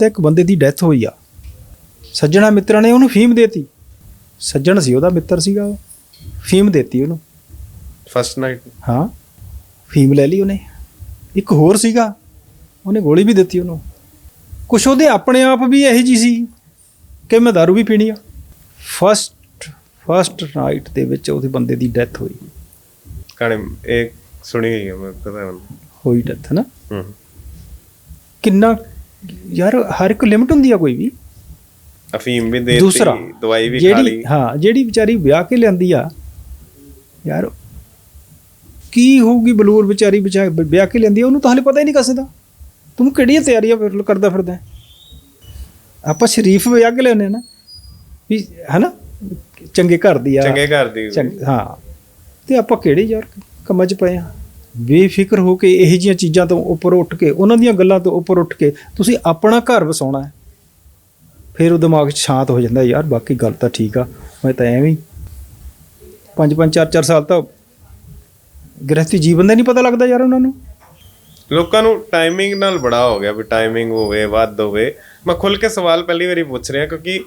ਤੇ ਇੱਕ ਬੰਦੇ ਦੀ ਡੈਥ ਹੋਈ ਆ। ਸੱਜਣਾ ਮਿੱਤਰਾਂ ਨੇ ਉਹਨੂੰ ਫੀਮ ਦੇਤੀ। ਸੱਜਣ ਸੀ ਉਹਦਾ ਮਿੱਤਰ ਸੀਗਾ ਉਹ। ਫੀਮ ਦੇਤੀ ਉਹਨੂੰ। ਫਸਟ ਨਾਈਟ ਹਾਂ। ਫੀਮ ਲੈ ਲਈ ਉਹਨੇ। ਇੱਕ ਹੋਰ ਸੀਗਾ। ਉਹਨੇ ਗੋਲੀ ਵੀ ਦਿੱਤੀ ਉਹਨੂੰ। ਕੁਛ ਉਹਦੇ ਆਪਣੇ ਆਪ ਵੀ ਇਹੋ ਜੀ ਸੀ ਕਿ ਮੈਂ ਦਾਰੂ ਵੀ ਪੀਣੀ ਆ। ਫਸਟ ਫਸਟ ਨਾਈਟ ਦੇ ਵਿੱਚ ਉਹਦੇ ਬੰਦੇ ਦੀ ਡੈਥ ਹੋਈ। ਕਹਾਣੀ ਇਹ ਸੁਣੀ ਗਈ ਹੈ ਮੈਂ ਪਤਾ ਮੈਨੂੰ ਹੋਈ ਡੈਥ ਨਾ ਹੂੰ। ਕਿੰਨਾ ਯਾਰ ਹਰ ਇੱਕ ਲਿਮਟ ਹੁੰਦੀ ਆ ਕੋਈ ਵੀ। ਅਫੀਮ ਵੀ ਦੇ ਦੂਸਰਾ ਦਵਾਈ ਵੀ ਖਾ ਲਈ। ਹਾਂ ਜਿਹੜੀ ਵਿਚਾਰੀ ਵਿਆਹ ਕੇ ਲਿਆਂਦੀ ਆ ਯਾਰ ਕੀ ਹੋਊਗੀ ਬਲੂਰ ਵਿਚਾਰੀ ਵਿਆਹ ਕੇ ਲਿਆਂਦੀ ਆ ਉਹਨੂੰ ਤਾਂ ਹਲੇ ਪਤਾ ਹੀ ਨਹੀਂ ਕਿਸੇ ਦਾ। ਤੂੰ ਕਿਹੜੀਆਂ ਤਿਆਰੀਆਂ ਫਿਰ ਕਰਦਾ ਫਿਰਦਾ? ਆਪਾਂ ਸ਼ਰੀਫ ਵਿਆਹ ਕੇ ਆ ਨਾ ਵੀ ਹਨਾ ਚੰਗੇ ਘਰ ਦੀ ਆ। ਚੰਗੇ ਘਰ ਦੀ। ਹਾਂ ਤੇ ਆਪਾਂ ਕਿਹੜੇ ਯਾਰ ਕੰਮਾਂ 'ਚ ਪਏ ਆ? ਬੇਫਿਕਰ ਹੋ ਕੇ ਇਹੋ ਜਿਹੀਆਂ ਚੀਜ਼ਾਂ ਤੋਂ ਉੱਪਰ ਉੱਠ ਕੇ, ਉਹਨਾਂ ਦੀਆਂ ਗੱਲਾਂ ਤੋਂ ਉੱਪਰ ਉੱਠ ਕੇ ਤੁਸੀਂ ਆਪਣਾ ਘਰ ਵਸਾਉਣਾ ਹੈ। ਫਿਰ ਉਹ ਦਿਮਾਗ 'ਚ ਸ਼ਾਂਤ ਹੋ ਜਾਂਦਾ ਯਾਰ ਬਾਕੀ ਗੱਲ ਤਾਂ ਠੀਕ ਆ, ਮੈਂ ਤਾਂ ਐਵੇਂ ਹੀ। ਪੰਜ ਪੰਜ ਚਾਰ ਚਾਰ ਸਾਲ ਤਾਂ ਗ੍ਰਸਤੀ ਜੀਵਨ ਦਾ ਨਹੀਂ ਪਤਾ ਲੱਗਦਾ ਯਾਰ ਉਹਨਾਂ ਨੂੰ। ਲੋਕਾਂ ਨੂੰ ਟਾਈਮਿੰਗ ਨਾਲ ਬੜਾ ਹੋ ਗਿਆ ਵੀ ਟਾਈਮਿੰਗ ਹੋਵੇ, ਵੱਧ ਹੋਵੇ। ਮੈਂ ਖੁੱਲ ਕੇ ਸਵਾਲ ਪਹਿਲੀ ਵਾਰੀ ਪੁੱਛ ਰਿਹਾ ਕਿਉਂਕਿ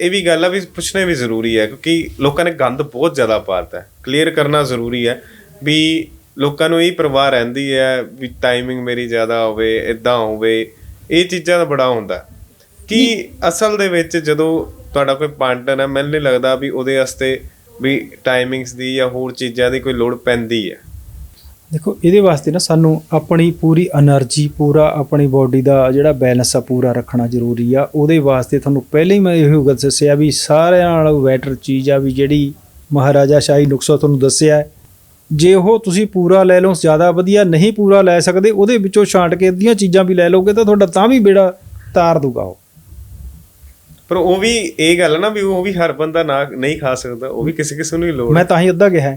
ਇਹ ਵੀ ਗੱਲ ਆ ਵੀ ਪੁੱਛਣੇ ਵੀ ਜ਼ਰੂਰੀ ਹੈ ਕਿਉਂਕਿ ਲੋਕਾਂ ਨੇ ਗੰਦ ਬਹੁਤ ਜ਼ਿਆਦਾ ਪਾਤਾ ਹੈ। ਕਲੀਅਰ ਕਰਨਾ ਜ਼ਰੂਰੀ ਹੈ ਵੀ ਲੋਕਾਂ ਨੂੰ ਇਹ ਪਰਵਾਹ ਰਹਿੰਦੀ ਹੈ ਵੀ ਟਾਈਮਿੰਗ ਮੇਰੀ ਜ਼ਿਆਦਾ ਹੋਵੇ ਇਦਾਂ ਹੋਵੇ ਇਹ ਚੀਜ਼ਾਂ ਦਾ ਬੜਾ ਹੁੰਦਾ। ਕੀ ਅਸਲ ਦੇ ਵਿੱਚ ਜਦੋਂ ਤੁਹਾਡਾ ਕੋਈ ਪਾਰਟਨਰ ਹੈ ਮੈਨੂੰ ਨਹੀਂ ਲੱਗਦਾ ਵੀ ਉਹਦੇ ਵਾਸਤੇ ਵੀ ਟਾਈਮਿੰਗਸ ਦੀ ਜਾਂ ਹੋਰ ਚੀਜ਼ਾਂ ਦੀ ਕੋਈ ਲੋੜ ਪੈਂਦੀ ਹੈ। ਦੇਖੋ ਇਹਦੇ ਵਾਸਤੇ ਨਾ ਸਾਨੂੰ ਆਪਣੀ ਪੂਰੀ એનર્ਜੀ ਪੂਰਾ ਆਪਣੀ ਬਾਡੀ ਦਾ ਜਿਹੜਾ ਬੈਲੈਂਸ ਆ ਪੂਰਾ ਰੱਖਣਾ ਜ਼ਰੂਰੀ ਆ। ਉਹਦੇ ਵਾਸਤੇ ਤੁਹਾਨੂੰ ਪਹਿਲਾਂ ਹੀ ਮੈਂ ਇਹੋ ਗੱਲ ਦੱਸਿਆ ਵੀ ਸਾਰਿਆਂ ਨਾਲੋਂ ਬੈਟਰ ਚੀਜ਼ ਆ ਵੀ ਜਿਹੜੀ ਮਹਾਰਾਜਾ ਸ਼ਾਹੀ ਨੁਕਸਾ ਤੁਹਾਨੂੰ ਦੱਸਿਆ ਜੇ ਉਹ ਤੁਸੀਂ ਪੂਰਾ ਲੈ ਲਓ ਜ਼ਿਆਦਾ ਵਧੀਆ ਨਹੀਂ ਪੂਰਾ ਲੈ ਸਕਦੇ ਉਹਦੇ ਵਿੱਚੋਂ ਛਾਂਟ ਕੇ ਅੱਧੀਆਂ ਚੀਜ਼ਾਂ ਵੀ ਲੈ ਲਓਗੇ ਤਾਂ ਤੁਹਾਡਾ ਤਾਂ ਵੀ ਬੇੜਾ ਤਾਰ ਦੂਗਾ ਉਹ। ਪਰ ਉਹ ਵੀ ਇਹ ਗੱਲ ਹੈ ਨਾ ਵੀ ਉਹ ਵੀ ਹਰ ਬੰਦਾ ਨਾ ਨਹੀਂ ਖਾ ਸਕਦਾ ਉਹ ਵੀ ਕਿਸੇ ਕਿਸੇ ਨੂੰ ਹੀ ਲੋੜ ਮੈਂ ਤਾਂ ਹੀ ਅੱਧਾ ਕਿਹਾ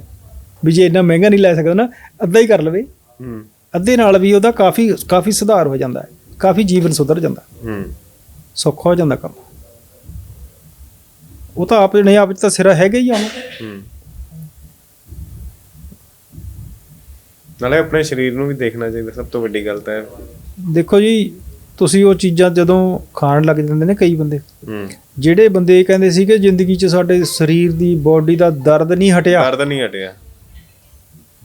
ਵੀ ਜੇ ਇੰਨਾ ਮਹਿੰਗਾ ਨਹੀਂ ਲੈ ਸਕਦਾ ਨਾ ਅੱਧਾ ਹੀ ਕਰ ਲਵੇ। ਹੂੰ। ਅੱਧੇ ਨਾਲ ਵੀ ਉਹਦਾ ਕਾਫੀ ਕਾਫੀ ਸੁਧਾਰ ਹੋ ਜਾਂਦਾ ਹੈ ਕਾਫੀ ਜੀਵਨ ਸੁਧਰ ਜਾਂਦਾ ਹੂੰ। ਸੌਖਾ ਹੋ ਜਾਂਦਾ ਕੰਮ। ਉਹ ਤਾਂ ਆਪ ਨਹੀਂ ਆਪ 'ਚ ਤਾਂ ਸਿਰਾ ਹੈਗਾ ਹੀ ਆ ਹੂੰ। ਨਾਲੇ ਆਪਣੇ ਸਰੀਰ ਨੂੰ ਵੀ ਦੇਖਣਾ ਚਾਹੀਦਾ ਸਭ ਤੋਂ ਵੱਡੀ ਗੱਲ ਤਾਂ ਹੈ ਦੇਖੋ ਜੀ ਤੁਸੀਂ ਉਹ ਚੀਜ਼ਾਂ ਜਦੋਂ ਖਾਣ ਲੱਗ ਜਾਂਦੇ ਨੇ ਕਈ ਬੰਦੇ ਜਿਹੜੇ ਬੰਦੇ ਕਹਿੰਦੇ ਸੀ ਕਿ ਜ਼ਿੰਦਗੀ 'ਚ ਸਾਡੇ ਸਰੀਰ ਦੀ ਬਾਡੀ ਦਾ ਦਰਦ ਨਹੀਂ ਹਟਿਆ। ਦਰਦ ਨਹੀਂ ਹਟਿਆ।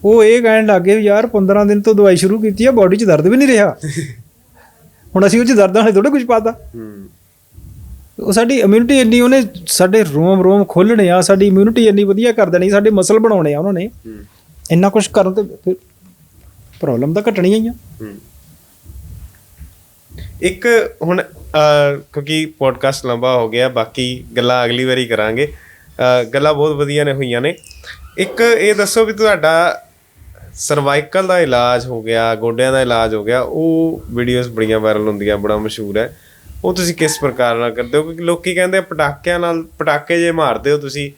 ਉਹ ਇਹ ਕਹਿਣ ਲੱਗੇ ਯਾਰ 15 ਦਿਨ ਤੋਂ ਦਵਾਈ ਸ਼ੁਰੂ ਕੀਤੀ ਆ ਬਾਡੀ 'ਚ ਦਰਦ ਵੀ ਨਹੀਂ ਰਿਹਾ। ਹੁਣ ਅਸੀਂ ਉਹ 'ਚ ਦਰਦਾਂ ਵਾਲੇ ਥੋੜਾ ਕੁਝ ਪਾਤਾ। ਹੂੰ। ਉਹ ਸਾਡੀ ਇਮਿਊਨਿਟੀ ਇੰਨੀ ਉਹਨੇ ਸਾਡੇ ਰੋਮ ਰੋਮ ਖੋਲਣੇ ਆ ਸਾਡੀ ਇਮਿਊਨਿਟੀ ਇੰਨੀ ਵਧੀਆ ਕਰ ਦੇਣੀ ਸਾਡੇ ਮਸਲ ਬਣਾਉਣੇ ਆ ਉਹਨਾਂ ਨੇ। ਇੰਨਾ ਕੁਝ ਕਰਨ ਤੇ ਫਿਰ ਪ੍ਰੋਬਲਮ ਤਾਂ ਘਟਣੀਆਂ ਹੀ ਆ। ਇੱਕ ਹੁਣ ਕਿਉਂਕਿ ਪੋਡਕਾਸਟ ਲੰਬਾ ਹੋ ਗਿਆ, ਬਾਕੀ ਗੱਲਾਂ ਅਗਲੀ ਵਾਰੀ ਕਰਾਂਗੇ। ਗੱਲਾਂ ਬਹੁਤ ਵਧੀਆ ਨੇ ਹੋਈਆਂ ਨੇ। ਇੱਕ ਇਹ ਦੱਸੋ ਵੀ ਤੁਹਾਡਾ ਸਰਵਾਈਕਲ ਦਾ ਇਲਾਜ ਹੋ ਗਿਆ, ਗੋਡਿਆਂ ਦਾ ਇਲਾਜ ਹੋ ਗਿਆ, ਉਹ ਵੀਡੀਓਜ਼ ਬੜੀਆਂ ਵਾਇਰਲ ਹੁੰਦੀਆਂ, ਬੜਾ ਮਸ਼ਹੂਰ ਹੈ। ਉਹ ਤੁਸੀਂ ਕਿਸ ਪ੍ਰਕਾਰ ਨਾਲ ਕਰਦੇ ਹੋ? ਕਿਉਂਕਿ ਲੋਕੀ ਕਹਿੰਦੇ ਪਟਾਕਿਆਂ ਨਾਲ, ਪਟਾਕੇ ਜੇ ਮਾਰਦੇ ਹੋ ਤੁਸੀਂ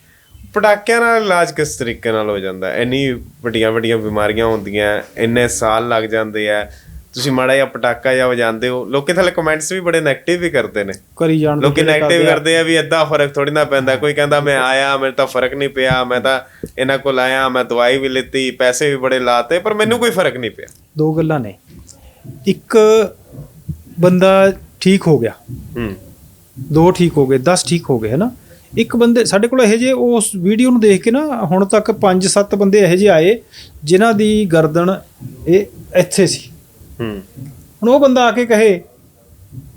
ਪਟਾਕਿਆਂ ਨਾਲ ਇਲਾਜ ਕਿਸ ਤਰੀਕੇ ਨਾਲ ਹੋ ਜਾਂਦਾ? ਇੰਨੀ ਵੱਡੀਆਂ ਵੱਡੀਆਂ ਬਿਮਾਰੀਆਂ ਹੁੰਦੀਆਂ ਇੰਨੇ ਸਾਲ ਲੱਗ ਜਾਂਦੇ ਆ। ਤੁਸੀਂ ਮਾੜਾ ਜਿਹਾ ਪਟਾਕਾ ਜਾਂ ਵਜਾਉਂਦੇ ਹੋ। ਲੋਕੀ ਥੱਲੇ ਕਮੈਂਟਸ ਵੀ ਬੜੇ 네ਗੇਟਿਵ ਵੀ ਕਰਦੇ ਨੇ। ਕਰੀ ਜਾਣ ਲੋਕੀ 네ਗੇਟਿਵ ਕਰਦੇ ਆ। ਵੀ ਏਦਾਂ ਫ਼ਰਕ ਥੋੜੀ ਨਾ ਪੈਂਦਾ। ਕੋਈ ਕਹਿੰਦਾ ਮੈਂ ਆਇਆ ਮੇਰੇ ਤਾਂ ਫ਼ਰਕ ਨਹੀਂ ਪਿਆ। ਮੈਂ ਤਾਂ ਇਹਨਾਂ ਕੋਲ ਆਇਆ ਮੈਂ ਦਵਾਈ ਵੀ ਲਿੱਤੀ ਪੈਸੇ ਵੀ ਬੜੇ ਲਾਤੇ ਪਰ ਮੈਨੂੰ ਕੋਈ ਫ਼ਰਕ ਨਹੀਂ ਪਿਆ। ਦੋ ਗੱਲਾਂ ਨੇ। ਇੱਕ ਬੰਦਾ ਠੀਕ ਹੋ ਗਿਆ। ਹੂੰ। ਦੋ ਠੀਕ ਹੋ ਗਏ 10 ਠੀਕ ਹੋ ਗਏ ਹੈ ਨਾ ਇੱਕ ਬੰਦੇ ਸਾਡੇ ਕੋਲ ਇਹੋ ਜਿਹੇ ਉਸ ਵੀਡੀਓ ਨੂੰ ਦੇਖ ਕੇ ਨਾ ਹੁਣ ਤੱਕ 5-7 ਬੰਦੇ ਇਹੋ ਜਿਹੇ ਆਏ ਜਿਨ੍ਹਾਂ ਦੀ ਗਰਦਨ ਇਹ ਇੱਥੇ ਸੀ। ਹੂੰ। ਹੁਣ ਉਹ ਬੰਦਾ ਆ ਕੇ ਕਹੇ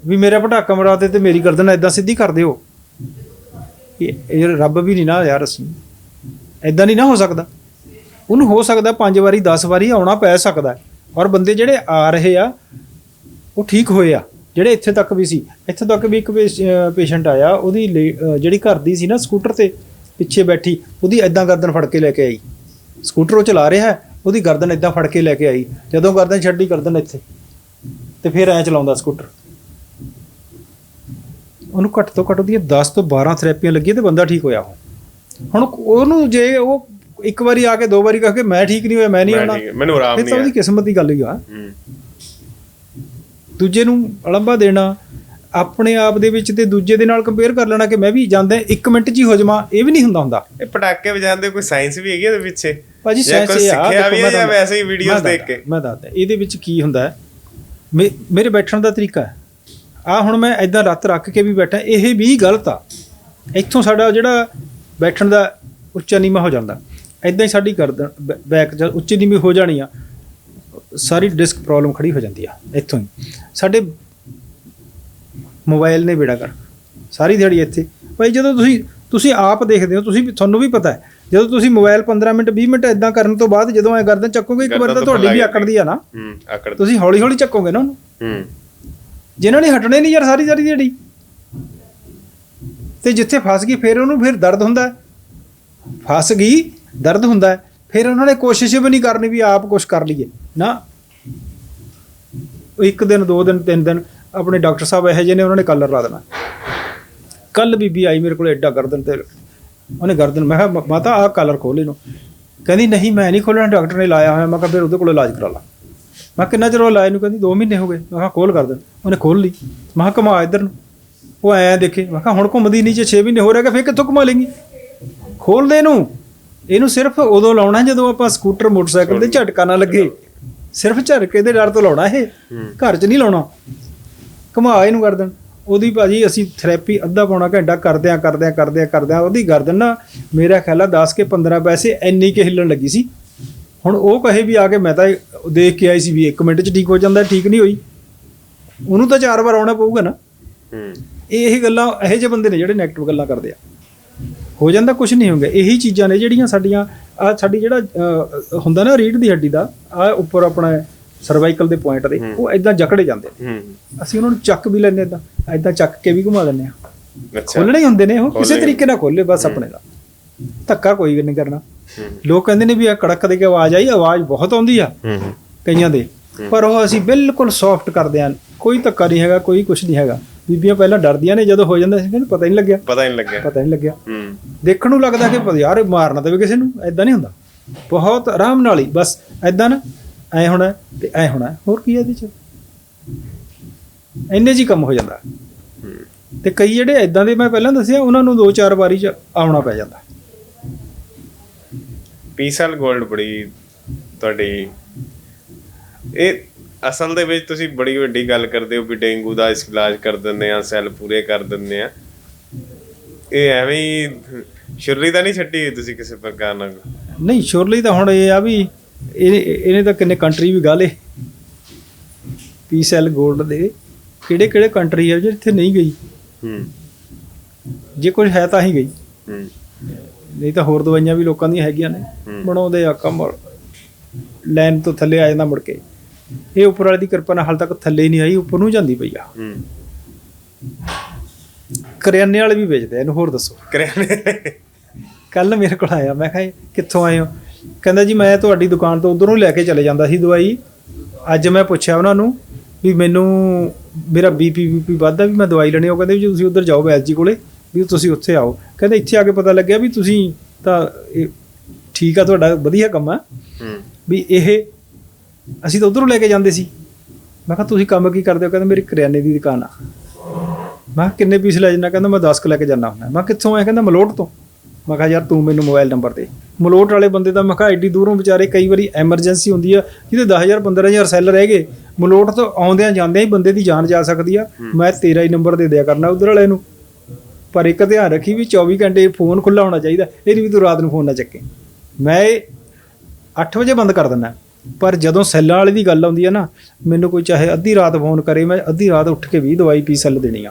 ਵੀ ਮੇਰਾ ਪਟਾਕਾ ਮਰਾ ਦੇ ਤੇ ਮੇਰੀ ਗਰਦਨ ਐਦਾਂ ਸਿੱਧੀ ਕਰ ਦਿਓ। ਇਹ ਰੱਬ ਵੀ ਨਹੀਂ ਨਾ ਯਾਰ ਅਸੀਂ। ਐਦਾਂ ਨਹੀਂ ਨਾ ਹੋ ਸਕਦਾ। ਉਹਨੂੰ ਹੋ ਸਕਦਾ 5 ਵਾਰੀ 10 ਵਾਰੀ ਆਉਣਾ ਪੈ ਸਕਦਾ। ਔਰ ਬੰਦੇ ਜਿਹੜੇ ਆ ਰਹੇ ਆ ਉਹ ਠੀਕ ਹੋਏ ਆ। ਜਿਹੜੇ ਇੱਥੇ ਤੱਕ ਵੀ ਸੀ ਇੱਥੇ ਤੱਕ ਵੀ ਇੱਕ ਪੇਸ਼ੈਂਟ ਆਇਆ ਉਹਦੀ ਜਿਹੜੀ ਘਰ ਦੀ ਸੀ ਨਾ ਸਕੂਟਰ ਤੇ ਪਿੱਛੇ ਬੈਠੀ ਉਹਦੀ ਐਦਾਂ ਗਰਦਨ ਫੜ ਕੇ ਲੈ ਕੇ ਆਈ। ਸਕੂਟਰ ਉਹ ਚਲਾ ਰਿਹਾ ਉਹਦੀ ਗਰਦਨ ਐਦਾਂ ਫੜ ਕੇ ਲੈ ਕੇ ਆਈ ਜਦੋਂ ਗਰਦਨ ਛੱਡੀ ਗਰਦਨ ਇੱਥੇ ਤੇ ਫਿਰ ਐਂ ਚਲਾਉਂਦਾ ਸਕੂਟਰ ਉਹਨੂੰ ਘੱਟ ਤੋਂ ਘੱਟ ਉਹਦੀਆਂ 10 ਤੋਂ 12 ਥੈਰੇਪੀਆਂ ਲੱਗੀਆਂ ਤੇ ਬੰਦਾ ਠੀਕ ਹੋਇਆ ਉਹ ਹੁਣ ਉਹਨੂੰ ਜੇ ਉਹ ਇੱਕ ਵਾਰੀ ਆ ਕੇ ਦੋ ਵਾਰੀ ਕਹੇ ਕਿ ਮੈਂ ਠੀਕ ਨਹੀਂ ਹੋਇਆ ਮੈਂ ਨਹੀਂ ਆਉਣਾ ਮੈਨੂੰ ਆਰਾਮ ਨਹੀਂ ਤਾਂ ਆਇਆ ਉਹਦੀ ਕਿਸਮਤ ਦੀ ਗੱਲ ਹੀ ਆ। ਦੂਜੇ ਨੂੰ ਅਲੰਬਾ ਦੇਣਾ ਆਪਣੇ ਆਪ ਦੇ ਵਿੱਚ ਤੇ ਦੂਜੇ ਦੇ ਨਾਲ ਕੰਪੇਅਰ ਕਰ ਲੈਣਾ ਕਿ ਮੈਂ ਵੀ ਜਾਂਦਾ ਇੱਕ ਮਿੰਟ 'ਚ ਹੀ ਜਾਵਾਂ ਇਹ ਵੀ ਨਹੀਂ ਹੁੰਦਾ ਹੁੰਦਾ। ਇਹ ਪਟਾਕੇ ਵਜਾਉਂਦੇ ਕੋਈ ਸਾਇੰਸ ਵੀ ਹੈਗੀ ਉਹਦੇ ਪਿੱਛੇ? ਭਾਜੀ ਜਾਂ ਸਾਇੰਸ ਇਹ ਆ ਸਿੱਖਿਆ ਵੀ ਹੈ ਜਾਂ ਵੈਸੇ ਹੀ ਵੀਡੀਓਜ਼ ਦੇਖ ਕੇ? ਮੈਂ ਦੱਸਦਾ ਇਹਦੇ ਵਿੱਚ ਕੀ ਹੁੰਦਾ ਹੈ? ਮੇਰੇ ਬੈਠਣ ਦਾ ਤਰੀਕਾ ਹੈ। ਆ ਹੁਣ ਮੈਂ ਇਦਾਂ ਲੱਤ ਰੱਖ ਕੇ ਵੀ ਬੈਠਾ ਇਹ ਵੀ ਗਲਤ ਆ। ਇੱਥੋਂ ਸਾਡਾ ਜਿਹੜਾ ਬੈਠਣ ਦਾ ਉੱਚਾ ਨੀਵਾਂ ਹੋ ਜਾਂਦਾ। ਇਦਾਂ ਹੀ ਸਾਡੀ ਗਰਦਨ ਬੈਕ ਉੱਚੀ ਨੀਵੀਂ ਹੋ ਜਾਣੀ ਆ। ਸਾਰੀ ਡਿਸਕ ਪ੍ਰੋਬਲਮ ਖੜੀ ਹੋ ਜਾਂਦੀ ਆ ਇੱਥੋਂ ਹੀ। ਸਾਡੇ ਮੋਬਾਈਲ ਨੇ ਬੇੜਾ ਕਰ ਸਾਰੀ ਦਿਹਾੜੀ ਇੱਥੇ। ਭਾਈ ਜਦੋਂ ਤੁਸੀਂ ਤੁਸੀਂ ਆਪ ਦੇਖਦੇ ਹੋ ਤੁਸੀਂ ਤੁਹਾਨੂੰ ਵੀ ਪਤਾ ਹੈ ਜਦੋਂ ਤੁਸੀਂ ਮੋਬਾਈਲ 15 ਮਿੰਟ 20 ਮਿੰਟ ਇਦਾਂ ਕਰਨ ਤੋਂ ਬਾਅਦ ਜਦੋਂ ਐ ਗਰਦਨ ਚੱਕੋਗੇ ਇੱਕ ਵਾਰ ਤਾਂ ਤੁਹਾਡੀ ਵੀ ਆਕੜਦੀ ਆ ਨਾ। ਹੂੰ ਆਕੜ ਤੁਸੀਂ ਹੌਲੀ ਹੌਲੀ ਚੱਕੋਗੇ ਨਾ ਉਹਨੂੰ। ਹੂੰ। ਜਿਨ੍ਹਾਂ ਨੇ ਹਟਣੇ ਨਹੀਂ ਯਾਰ ਸਾਰੀ ਸਾਰੀ ਦਿਹਾੜੀ। ਤੇ ਜਿੱਥੇ ਫਸ ਗਈ ਫਿਰ ਉਹਨੂੰ ਫਿਰ ਦਰਦ ਹੁੰਦਾ ਹੈ। ਫਸ ਗਈ ਦਰਦ ਹੁੰਦਾ ਹੈ। ਫਿਰ ਉਹਨਾਂ ਨੇ ਕੋਸ਼ਿਸ਼ ਵੀ ਨਹੀਂ ਕਰਨੀ ਵੀ ਆਪ ਕੁਝ ਕਰ ਲਈਏ। ਨਾ ਇੱਕ ਦਿਨ, ਦੋ ਦਿਨ, ਤਿੰਨ ਦਿਨ ਆਪਣੇ ਡਾਕਟਰ ਸਾਹਿਬ ਇਹੋ ਜਿਹੇ ਨੇ, ਉਹਨਾਂ ਨੇ ਕਲਰ ਲਾ ਦੇਣਾ। ਕੱਲ ਬੀਬੀ ਆਈ ਮੇਰੇ ਕੋਲ ਐਡਾ ਗਰਦਨ ਤੇ, ਉਹਨੇ ਗਰਦਨ, ਮੈਂ ਕਿਹਾ, ਮਾਤਾ, ਆਹ ਕਲਰ ਖੋਲ ਇਹਨੂੰ। ਕਹਿੰਦੀ, ਨਹੀਂ, ਮੈਂ ਨਹੀਂ ਖੋਲਣਾ ਡਾਕਟਰ ਨੇ ਲਾਇਆ ਹੋਇਆ, ਮੈਂ ਕਿਹਾ, ਫਿਰ ਉਹਦੇ ਕੋਲ ਇਲਾਜ ਕਰਾ ਲਾ। ਮੈਂ ਕਿਹਾ, ਕਿੰਨਾ ਚਿਰ ਉਹ ਲਾਏ ਨੂੰ ਕਹਿੰਦੀ 2 ਮਹੀਨੇ ਹੋ ਗਏ। ਮੈਂ ਕਿਹਾ ਖੋਲ ਕਰ ਦੇ ਉਹਨੇ ਖੋਲ ਲਈ। ਮੈਂ ਕਿਹਾ, ਘੁਮਾ ਇੱਧਰ ਨੂੰ। ਉਹ ਐਂ ਦੇਖੇ, ਮੈਂ ਕਿਹਾ, ਹੁਣ ਘੁੰਮਦੀ ਨਹੀਂ ਜੇ 6 ਮਹੀਨੇ ਹੋ ਰਿਹਾ ਫਿਰ ਕਿੱਥੋਂ ਘੁਮਾ ਲੇਂਗੀ ਖੋਲ ਦੇ ਇਹਨੂੰ। ਇਹਨੂੰ ਸਿਰਫ ਉਦੋਂ ਲਾਉਣਾ ਜਦੋਂ ਆਪਾਂ ਸਕੂਟਰ, ਮੋਟਰਸਾਈਕਲ ਤੇ ਝਟਕਾ ਨਾ ਲੱਗੇ। ਸਿਰਫ ਝਟਕੇ ਦੇ ਡਰ ਤੋਂ ਲਾਉਣਾ ਇਹ। ਘਰ 'ਚ ਨਹੀਂ ਲਾਉਣਾ। ਘੁਮਾ ਇਹਨੂੰ ਕਰ ਦੇਣ ਉਹਦੀ ਭਾਜੀ ਅਸੀਂ ਥੈਰੇਪੀ ਅੱਧਾ ਪੌਣਾ ਘੰਟਾ ਕਰਦਿਆਂ ਕਰਦਿਆਂ ਕਰਦਿਆਂ ਕਰਦਿਆਂ ਉਹਦੀ ਗਰਦਨ ਨਾ ਮੇਰਾ ਖਿਆਲ ਆ 10 ਕੇ 15 ਪੈਸੇ ਇੰਨੀ ਕਿ ਹਿੱਲਣ ਲੱਗੀ ਸੀ। ਹੁਣ ਉਹ ਕਹੇ ਵੀ ਆ ਕੇ ਮੈਂ ਤਾਂ ਦੇਖ ਕੇ ਆਈ ਸੀ ਵੀ 1 ਮਿੰਟ 'ਚ ਠੀਕ ਹੋ ਜਾਂਦਾ ਠੀਕ ਨਹੀਂ ਹੋਈ। ਉਹਨੂੰ ਤਾਂ ਚਾਰ ਵਾਰ ਆਉਣਾ ਪਊਗਾ ਨਾ। ਇਹ ਗੱਲਾਂ ਇਹੋ ਜਿਹੇ ਬੰਦੇ ਨੇ ਜਿਹੜੇ 네ਗੇਟਿਵ ਗੱਲਾਂ ਕਰਦੇ ਆ। ਹੋ ਜਾਂਦਾ ਕੁਝ ਨਹੀਂ ਹੋਊਗਾ। ਇਹੀ ਚੀਜ਼ਾਂ ਨੇ ਜਿਹੜੀਆਂ ਸਾਡੀਆਂ ਆ ਸਾਡੀ ਜਿਹੜਾ ਹੁੰਦਾ ਨਾ ਰੀੜ ਦੀ ਹੱਡੀ ਦਾ ਆ ਉੱਪਰ ਆਪਣਾ ਸਰਵਾਈਕਲ ਦੇ ਪੁਆਇੰਟ ਦੇ ਉਹ ਇਦਾਂ ਜਕੜੇ ਜਾਂਦੇ ਨੇ। ਅਸੀਂ ਉਹਨਾਂ ਨੂੰ ਚੱਕ ਵੀ ਲੈਂਦੇ ਇਦਾਂ ਇਦਾਂ ਚੱਕ ਕੇ ਵੀ ਘੁਮਾ ਦਿੰਦੇ ਆ ਅੱਛਾ। ਖੋਲਣੇ ਹੁੰਦੇ ਨੇ ਉਹ ਕਿਸੇ ਤਰੀਕੇ ਨਾਲ ਖੋਲੇ ਬਸ ਆਪਣੇ ਦਾ। ਧੱਕਾ ਕੋਈ ਵੀ ਨਹੀਂ ਕਰਨਾ। ਲੋਕ ਕਹਿੰਦੇ ਨੇ ਵੀ ਆ ਕੜਕ ਦੇ ਕੇ ਆਵਾਜ਼ ਆਈ ਆਵਾਜ਼ ਬਹੁਤ ਆਉਂਦੀ ਆ। ਕਈਆਂ ਦੇ। ਪਰ ਉਹ ਅਸੀਂ ਬਿਲਕੁਲ ਸੌਫਟ ਕਰਦੇ ਆਂ ਕੋਈ ਧੱਕਾ ਨਹੀਂ ਹੈਗਾ ਕੋਈ ਕੁਝ ਨਹੀਂ ਹੈਗਾ। ਬੀਬੀਆਂ ਪਹਿਲਾਂ ਡਰਦੀਆਂ ਨੇ ਜਦੋਂ ਹੋ ਜਾਂਦਾ ਸੀ ਕਹਿੰਦੇ ਪਤਾ ਹੀ ਨਹੀਂ ਲੱਗਿਆ। ਪਤਾ ਹੀ ਨਹੀਂ ਲੱਗਿਆ। ਪਤਾ ਨਹੀਂ ਲੱਗਿਆ। ਹੂੰ। ਦੇਖਣ ਨੂੰ ਲੱਗਦਾ ਕਿ ਪਤਾ ਯਾਰ ਇਹ ਮਾਰਨਾ ਦੇਵੇ ਕਿਸੇ ਨੂੰ ਐਦਾਂ ਨਹੀਂ ਹੁੰਦਾ। ਬਹੁਤ ਆਰਾਮ ਨਾਲ ਹੀ ਬਸ ਐਦਾਂ ਨਾ ਐ ਹੋਣਾ ਤੇ ਐ ਹੋਣਾ। ਹੋਰ ਕੀ ਹੈ ਇਹਦੇ ਚ? ਇੰਨੇ ਜੀ ਕੰਮ ਹੋ ਜਾਂਦਾ। ਹੂੰ। ਤੇ ਕਈ ਜਿਹੜੇ ਐਦਾਂ ਦੇ ਮੈਂ ਪਹਿਲਾਂ ਦੱਸਿਆ ਉਹਨਾਂ ਨੂੰ ਦੋ ਚਾਰ ਵਾਰੀ ਚ ਆਉਣਾ ਪੈ ਜਾਂਦਾ। ਪੀਸਲ 골ਡ ਬੜੀ ਤੁਹਾਡੀ ਇਹ ਅਸਲ ਦੇ ਵਿੱਚ ਤੁਸੀਂ ਬੜੀ ਵੱਡੀ ਗੱਲ ਕਰਦੇ ਹੋ ਵੀ ਡੇਂਗੂ ਦਾ ਇਸ ਇਲਾਜ ਕਰ ਦਿੰਦੇ ਆ ਸੈੱਲ ਪੂਰੇ ਕਰ ਦਿੰਦੇ ਆ ਇਹ ਐਵੇਂ ਹੀ ਸ਼ੁਰਲੀ ਤਾਂ ਨਹੀਂ ਛੱਡੀ ਹੋਈ ਤੁਸੀਂ ਕਿਸੇ ਪ੍ਰਕਾਰ ਨਾਲ? ਨਹੀਂ ਸ਼ੋਰਲੀ ਤਾਂ ਹੁਣ ਇਹ ਆ ਵੀ ਇਹਨੇ ਇਹਨੇ ਤਾਂ ਕਿੰਨੇ ਕੰਟਰੀ ਵੀ ਗਾਲੇ ਪੀਸਐਲ 골ਡ ਦੇ ਕਿਹੜੇ ਕਿਹੜੇ ਕੰਟਰੀ ਆ ਜਿੱਥੇ ਨਹੀਂ ਗਈ? ਹੂੰ। ਜੇ ਕੁਝ ਹੈ ਤਾਂ ਹੀ ਗਈ। ਹੂੰ। ਨਹੀਂ ਤਾਂ ਹੋਰ ਦਵਾਈਆਂ ਵੀ ਲੋਕਾਂ ਦੀਆਂ ਹੈਗੀਆਂ ਨੇ। ਬਣਾਉਂਦੇ ਆ ਕੰਮ। ਲਾਈਨ ਤੋਂ ਥੱਲੇ ਆ ਜਾਂਦਾ ਮੁੜ ਕੇ। ਇਹ ਉੱਪਰ ਵਾਲੇ ਦੀ ਕਿਰਪਾ ਨਾਲ ਹਾਲ ਤੱਕ ਥੱਲੇ ਹੀ ਨਹੀਂ ਆਈ ਉੱਪਰ ਨੂੰ ਜਾਂਦੀ ਪਈ ਆ। ਹੂੰ। ਕਰਿਆਨੇ ਵਾਲੇ ਵੀ ਵੇਚਦੇ ਆ ਇਹਨੂੰ ਹੋਰ ਦੱਸੋ। ਕਰਿਆਨੇ ਕੱਲ ਮੇਰੇ ਕੋਲ ਆਇਆ ਮੈਂ ਕਿਹਾ ਕਿੱਥੋਂ ਆਏ ਹੋ? ਕਹਿੰਦਾ ਜੀ ਮੈਂ ਤੁਹਾਡੀ ਦੁਕਾਨ ਤੋਂ ਉਧਰੋਂ ਲੈ ਕੇ ਚਲੇ ਜਾਂਦਾ ਸੀ ਦਵਾਈ। ਅੱਜ ਮੈਂ ਪੁੱਛਿਆ ਉਹਨਾਂ ਨੂੰ ਵੀ ਮੈਨੂੰ ਮੇਰਾ ਬੀਪੀ ਬੀਪੀ ਵੱਧਦਾ ਵੀ ਮੈਂ ਦਵਾਈ ਲੈਣੀ। ਉਹ ਕਹਿੰਦੇ ਵੀ ਤੁਸੀਂ ਉਧਰ ਜਾਓ ਵੈਦ ਜੀ ਕੋਲੇ ਵੀ ਤੁਸੀਂ ਉੱਥੇ ਆਓ। ਕਹਿੰਦੇ ਇੱਥੇ ਆ ਕੇ ਪਤਾ ਲੱਗਿਆ ਵੀ ਤੁਸੀਂ ਤਾਂ ਇਹ ਠੀਕ ਆ ਤੁਹਾਡਾ ਵਧੀਆ ਕੰਮ ਆ। ਹੂੰ। ਵੀ ਇਹ ਅਸੀਂ ਤਾਂ ਉਧਰੋਂ ਲੈ ਕੇ ਜਾਂਦੇ ਸੀ। ਮੈਂ ਕਿਹਾ ਤੁਸੀਂ ਕੰਮ ਕੀ ਕਰਦੇ ਹੋ? ਕਹਿੰਦਾ ਮੇਰੀ ਕਰਿਆਨੇ ਦੀ ਦੁਕਾਨ ਆ। ਮੈਂ ਕਿਹਾ ਕਿੰਨੇ ਪੀਸ ਲੈ ਜਾਣਾ ਕਹਿੰਦਾ ਮੈਂ 10 ਕੁ ਲੈ ਕੇ ਜਾਣਾ ਹੁੰਦਾ ਮੈਂ ਕਿੱਥੋਂ ਆਇਆ? ਕਹਿੰਦਾ ਮਲੋਟ ਤੋਂ। ਮੈਂ ਕਿਹਾ ਯਾਰ ਤੂੰ ਮੈਨੂੰ ਮੋਬਾਈਲ ਨੰਬਰ ਦੇ। ਮਲੋਟ ਵਾਲੇ ਬੰਦੇ ਦਾ ਮੈਂ ਕਿਹਾ ਐਡੀ ਦੂਰੋਂ ਵਿਚਾਰੇ ਕਈ ਵਾਰੀ ਐਮਰਜੈਂਸੀ ਹੁੰਦੀ ਆ ਜਿਹਦੇ 10000 15000 ਸੈੱਲ ਰਹਿ ਗਏ। ਮਲੋਟ ਤੋਂ ਆਉਂਦਿਆਂ ਜਾਂਦਿਆਂ ਹੀ ਬੰਦੇ ਦੀ ਜਾਨ ਜਾ ਸਕਦੀ ਆ। ਮੈਂ ਤੇਰਾ ਹੀ ਨੰਬਰ ਦੇ ਦਿਆ ਕਰਨਾ ਉਧਰ ਵਾਲੇ ਨੂੰ। ਪਰ ਇੱਕ ਧਿਆਨ ਰੱਖੀ ਵੀ 24 ਘੰਟੇ ਫੋਨ ਖੁੱਲਾ ਹੋਣਾ ਚਾਹੀਦਾ। ਇਹ ਨਹੀਂ ਵੀ ਤੂੰ ਰਾਤ ਨੂੰ ਫੋਨ ਨਾ ਚੱਕੇ। ਮੈਂ 8 ਵਜੇ ਬੰਦ ਕਰ ਦਿੰਦਾ। ਪਰ ਜਦੋਂ ਸੈੱਲਾਂ ਵਾਲੀ ਦੀ ਗੱਲ ਆਉਂਦੀ ਹੈ ਨਾ ਮੈਨੂੰ ਕੋਈ ਚਾਹੇ ਅੱਧੀ ਰਾਤ ਫੋਨ ਕਰੇ ਮੈਂ ਅੱਧੀ ਰਾਤ ਉੱਠ ਕੇ ਵੀ ਦਵਾਈ ਪੀ ਸੈੱਲ ਦੇਣੀ ਆ।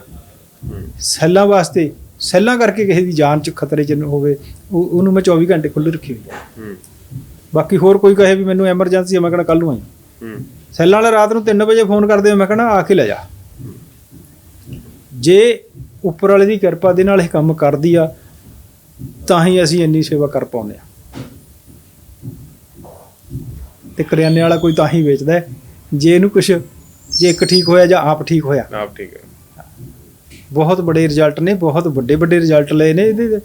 ਹੂੰ ਸੈੱਲਾਂ ਵਾਸਤੇ ਸੈੱਲਾਂ ਕਰਕੇ ਕਿਸੇ ਦੀ ਜਾਨ ਚ ਖਤਰੇ ਚ ਹੋਵੇ ਉਹ- ਉਹਨੂੰ ਮੈਂ 24 ਘੰਟੇ ਖੁੱਲ੍ਹ ਰੱਖੀ ਹੋਈ ਹੂੰ। ਬਾਕੀ ਹੋਰ ਕੋਈ ਕਹੇ ਵੀ ਮੈਨੂੰ ਐਮਰਜੈਂਸੀ ਆ ਮੈਂ ਕਹਣਾ ਕੱਲ ਨੂੰ ਆਈ। ਹੂੰ। ਸੈੱਲਾਂ ਵਾਲੇ ਰਾਤ ਨੂੰ 3 ਵਜੇ ਫੋਨ ਕਰਦੇ ਮੈਂ ਕਹਣਾ ਆ ਕੇ ਲੈ ਜਾ। ਜੇ ਉੱਪਰ ਵਾਲੇ ਦੀ ਕਿਰਪਾ ਦੇ ਨਾਲ ਇਹ ਕੰਮ ਕਰਦੀ ਆ ਤਾਂ ਹੀ ਅਸੀਂ ਇੰਨੀ ਸੇਵਾ ਕਰ ਪਾਉਂਦੇ ਆ। ਤੇ ਕਰਿਆਨੇ ਵਾਲਾ ਕੋਈ ਤਾਂ ਹੀ ਵੇਚਦਾ ਹੈ, ਜੇ ਇਹਨੂੰ ਕੁਝ ਜੇ ਇੱਕ ਠੀਕ ਹੋਇਆ ਜਾਂ ਆਪ ਠੀਕ ਹੋਇਆ। ਆਪ ਠੀਕ ਹੈ। ਬਹੁਤ ਬੜੇ ਰਿਜ਼ਲਟ ਨੇ ਬਹੁਤ ਵੱਡੇ ਵੱਡੇ ਰਿਜ਼ਲਟ ਲਏ ਨੇ ਇਹਦੇ